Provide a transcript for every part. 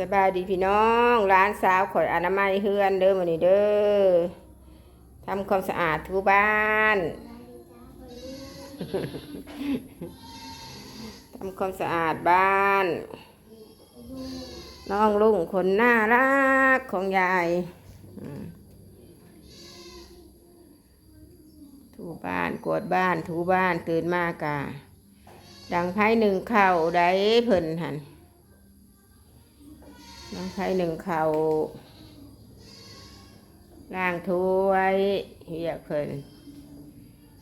สบายดีพี่น้องร้านสาวขอดอนามัยเฮือนเด้อมื้อนี้เด้อทำความสะอาดทูบ้านทำความสะอาดบ้าน น้องลุงคนน่ารักของยายถูบ้านกวดบ้านถูบ้านตื่นมากะดังไพ่หนึ่งเข่าได้เพิ่นหัน ดังไพ่หนึ่งเขาล่างถ้วยเรียเพิ่น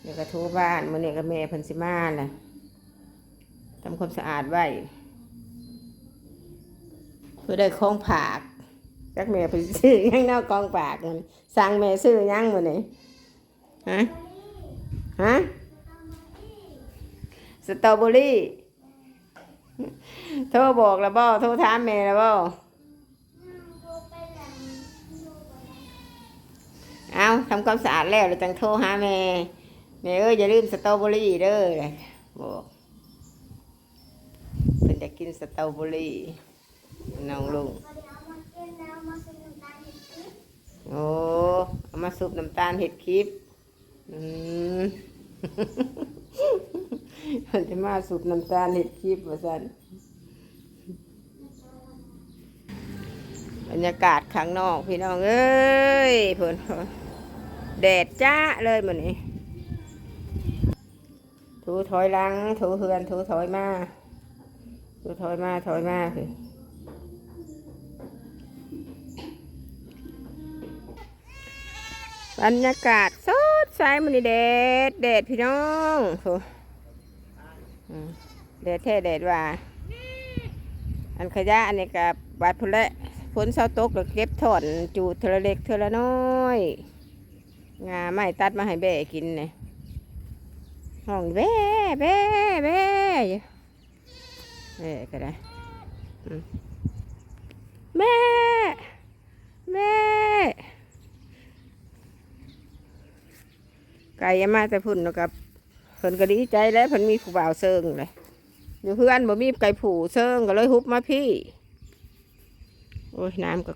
เดี๋ยวก็ทูบ้านมื่อนี้ก็แม่เพิ่นสิมาแหละทำความสะอาดไว้เพื่อได้ของผากจักแม่ไปซื้อยังเนอกกองผากนั่นสั่งแม่ซื้อยังมื้อนี้ฮะฮะสตรอเบอรี่โทรบอกแล้วบ่โทรถามแม่แล้วบ่ เอาทำความสะอาดแล้วแล้วจังโทรหาแม่แม่เอ้ยอย่าลืมสตรอเบอรี่เด้อบอกเพิ่นจะกินสตรอเบอรี่น้องลุงโอ้เอามาซุปน้ำตาลเห็ดคลิปอืมมันจะมาสูบน้ำตาลเห็ดคลิปว่าสันบรรยากาศข้างนอกพี่น้องเอ้ยเพิ่น แดดจ้าเลยมันนี้ถูถอยหลังถูเฮือนถูถอยมาถูถอยมาถอยมาคือบรรยากาศสดใสมันนี้แดดแดดพี่น้องโถอืมแดดแท้แดดว่า อันขยะอันนี้กับบาดพนแหละฝนเศร้าตกแล้วเก็บถอนจูดเทอละเล็กเทอละน้อย งาไม่ตัดมาให้แบ่กินเนี่ยห้องแบ่แบ่แบ่อยู่แบ่ก็ได้แม่แม่ไก่ยามาแต่พุ่นนาะกับเพิ่นก็ดีใจแล้วเพิ่นมีผู้บ่าวเซิงเลยอยู่เพื่อนบ่มีไก่ผูเซิงก็เลยฮุบมาพี่ โอ้ยน้ำก็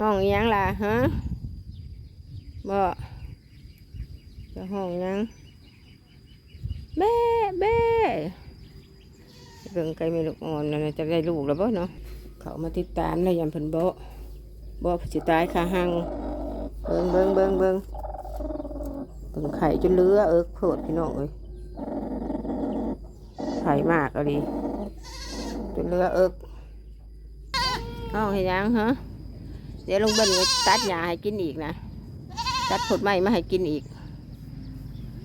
ห้องยังล่ะฮะบ่จะห้องยังแม่แม่เบิ่งไก่ไม่ลูกอ่อนนะจะได้ลูกแล้วบ่เนาะเขามาติดตามแล้วยันเพิ่นบ่บ่สิตายคาหังเบิ่งเบิ่งเบิ่งเบิ่งถึงไข่จนเลือเอิกโพดพี่น้องเอ้ยไข่มากอะดิจนเลือเอิกห้องให้ยังฮะ เดี๋ยวลุงเบิ้ลไปตัดหญ้าให้กินอีกนะ ตัดผลไม้มาให้กินอีก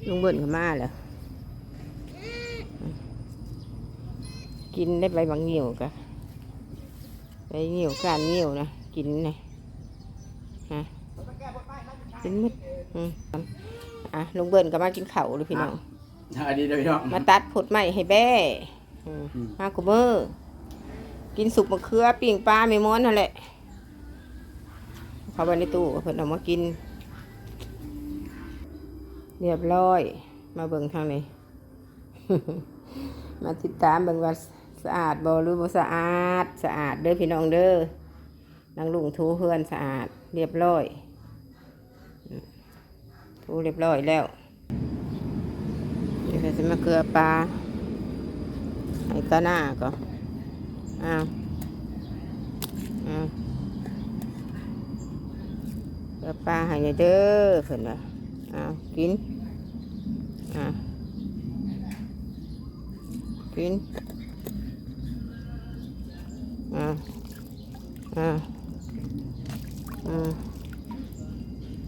ลุงเบิ้ลก็มาแล้วกินได้ใบบางเหนียวกะใบเหนียวการเหนียวนะ กินนะฮะกินหมดอืมอะลุงเบิ้ลก็มากินข้าวเลยพี่น้องอันนี้เดี๋ยวพี่น้องมาตัดผลใหม่ให้แบ้อืมอืมมากุเมอร์กินสุกมะเขือปิ้งปลาไม่ม้อนนั่นแหละ เขาไปในตู้เพิ่นเอามากิน เรียบร้อย มาเบิ่งทางนี้ มาติดตามเบิ่งว่าสะอาดบ่หรือบ่สะอาดสะอาดเด้อพี่น้องเด้อนางลุงถูเฮือนสะอาด เรียบร้อยอืมถูเรียบร้อยแล้วเดี๋ยวจะมาเกลือปลาให้กระหน้าก่อนอ้าวอ้าว อปลาให้เด้อเพิ่นว่าอ้าวกินอ้าวกินอ้าวอ้าวอ้าว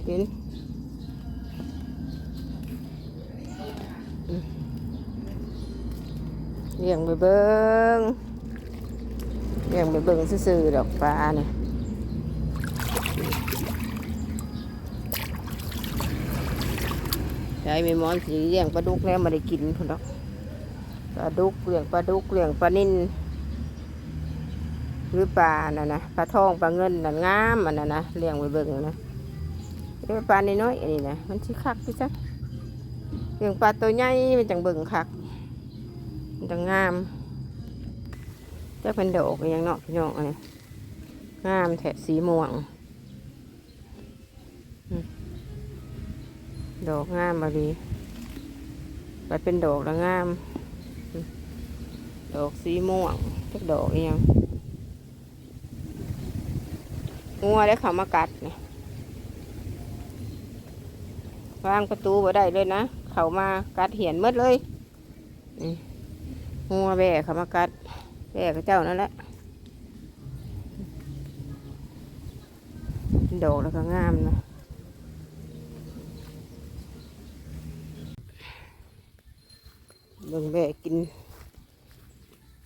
กินเลี้ยงไปเบิ้งเลี้ยงไปเบิ้งซื่อๆดอกปลาเนี่ย ใจไม่มอนสีเลี้ยงปลาดุกแล้วมาได้กินพุ่นดอกปลาดุกเลี้ยงปลาดุกเลี้ยงปลานิ่นหรือปลาน่ะนะปลาทองปลาเงินน่ะงามอันน่ะนะเลี้ยงไปเบิ้งนะเลี้ยงปลาน้อยๆอันนี้นะมันชิคักพี่จักเลี้ยงปลาตัวใหญ่มันจังเบิ่งคักมันจะงงามจะเป็นดอกอหยังเนาะพี่น้องอันนี้งามแถบสีม่วงอืม ดอกงามมาดีไปเป็นดอกแล้วงาม ดอกสีม่วงจักดอกอยังงัวได้เขามากัดเนี่ยวางประตูบ่ได้เลยนะ เขามากัดเหียนหมดเลยงัวแบะเขามากัดแม่กับเจ้านั่นแหละดอกแล้วก็งามนะ เบิ่งแบะกิน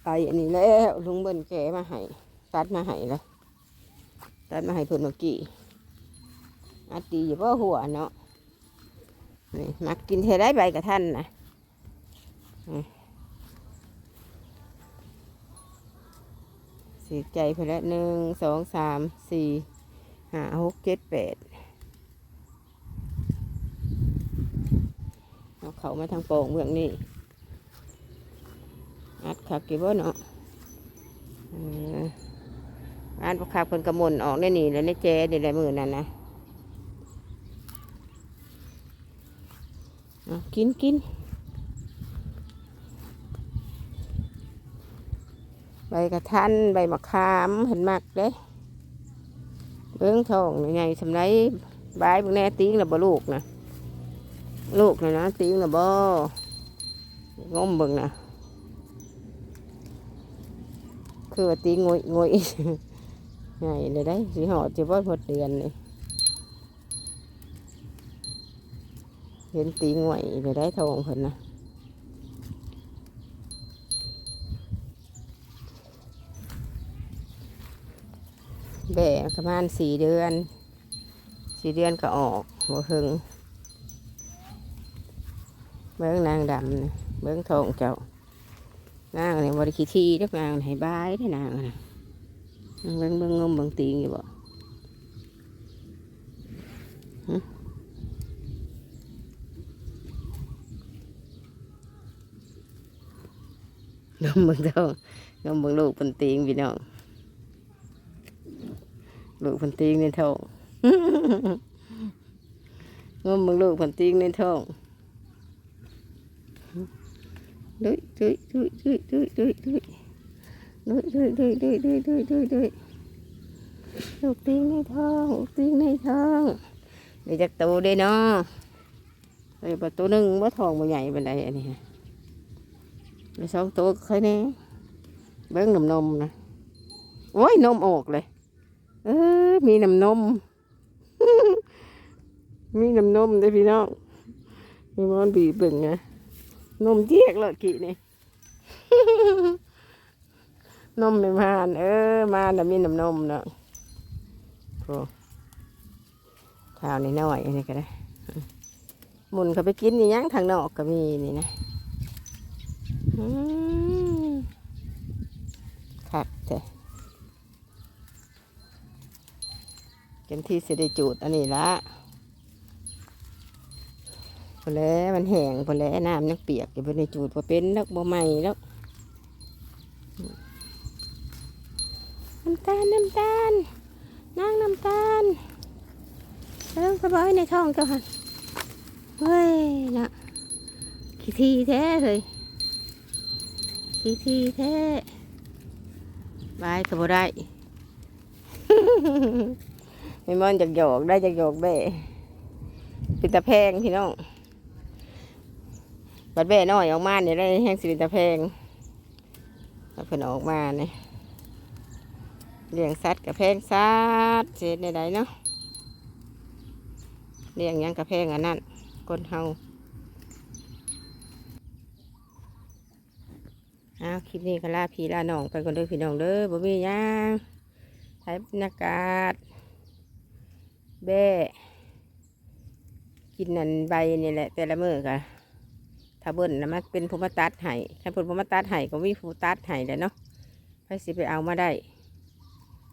ไปอันนี้แล้วลุงเบิ่นแกมาให้ตัดมาให้แล้วตัดมาให้เพิ่นเมื่อกี้อาตีอยู่บ่หัวเนาะนี่มักกินเทได้ใบกับท่านนะสีใจไปแล้วหนึ่งสองสามสี่ห้าหกเจ็ดแปดเอาเขามาทางโป่งเบื้องนี้ อัดขักกี่บ่เนาะอันประคับคนกระมนออกในนี่แล้วในแจนี่แหละมือนั่นนะกินกินใบกระทันใบมะขามเห็นมักเด้เบื้องทองนี่ไงสำไรบายบางแน่ติ้งนะบลูกนะลูกนะนะติ้งนะบ่งมเบิ่งนะ คือว่าติ้งวยงวยไงเลยได้สีหอดจะบ่หมดเดือนเลยเห็นติ้งวยเลยได้ทองเพิ่นนะแบ่ประมาณสี่เดือนสี่เดือนก็ออกหัวหึงเบิ้องนางดำเบิ้องทองเจ้า นางนี่บริคีทีทุกนางให้บายได้อนางนะเบิ้งเบิ้งงมเบิ้งตีงอยู่บ่หึงมเบิ้งทองงมเบิ้งลูกเป็นตีงพี่น้องลูกพันตีงในท้องงมมึงลูกพันตีงในท้อง ดุยดุยดุยดุยดุยดุยดุยดุยดุยดุยดุยดุยดุยดุยดุยลูกตีงในท้องลูกตีงในท้องเดี๋ยวจะโตได้เนาะไอ้ประตูหนึ่งว่าทองมันใหญ่เป็นไรอันนี้ฮะไอ้สองตัวเคยแน่เบิ้งนมนมนะโอ้ยนมออกเลย เออมีน้ำนม มีน้ำนมเด้พี่น้องมีมอนบีบเบิ่งไง นมเจี๊ยกเลยกี่นี่ นมในมานเออ มานน่ะมีน้ำนมเนาะโอ้ข้าวนี่น้อยอันนี้ก็ได้หมุนเขาไปกินนี่ยังทางนอกก็มีนี่นะอืมคักแต่เต็มที่เสิได้จูดอันนี้ละ พอแล้วมันแห้งพอแล้วน้ำนักเปียกอยู่ในจูดพอเป็นนักบ่ใหม่แล้วน้ำตาลน้ำตาลนางน้ำตาลเริ่มกระบอยในท้องเจ้าค่ะเฮ้ยนะขี้ทีแท้เลยขี้ทีแท้บายก็บ่ได้ไม่มอนจากหยอกได้จากหยอกเบ้เป็นตะแพงพี่น้อง บัดเบ้น้อยออกมาเนี่ยได้แห้งสิเป็นตะแพงแล้วเพิ่นออกมาเนี่ยเลี้ยงสัตว์กับแพงสัตว์เศษในใดเนาะเลี้ยงยังกับแพงอันนั้นคนเฮาอ้าวคลิปนี้ก็ลาพี่ลาน้องไปก่อนเด้อพี่น้องเด้อบ่มีหยังถ่ายบรรยากาศแบ่กินนันใบนี่แหละแต่ละมือกะ ถ้าเบิ่นนะมันเป็นภูมิตัดไห้ถ้าเพิ่นภูมิตัดไห้ก็มีภูตัดไห้แหล้วเนาะไปสิไปเอามาได้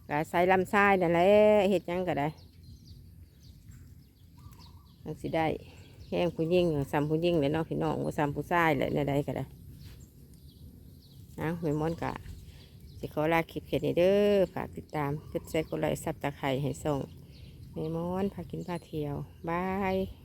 ก็ใส่ลำไส้นั่นแหละเฮ็ดยังก็ได้จังสิได้แห้งผู้ยิ่งซ้ำผู้ยิ่งเลยเนาะพี่น้องบ่ซ้ำผู้ชายแหละในใดก็ได้เอาไม่มอนกะสิขอลาคลิปแค่นี้เด้อฝากติดตามกดแชร์กดไลค์ซับตะไคร้ให้ส่งเมมอนพากินพาเที่ยวบาย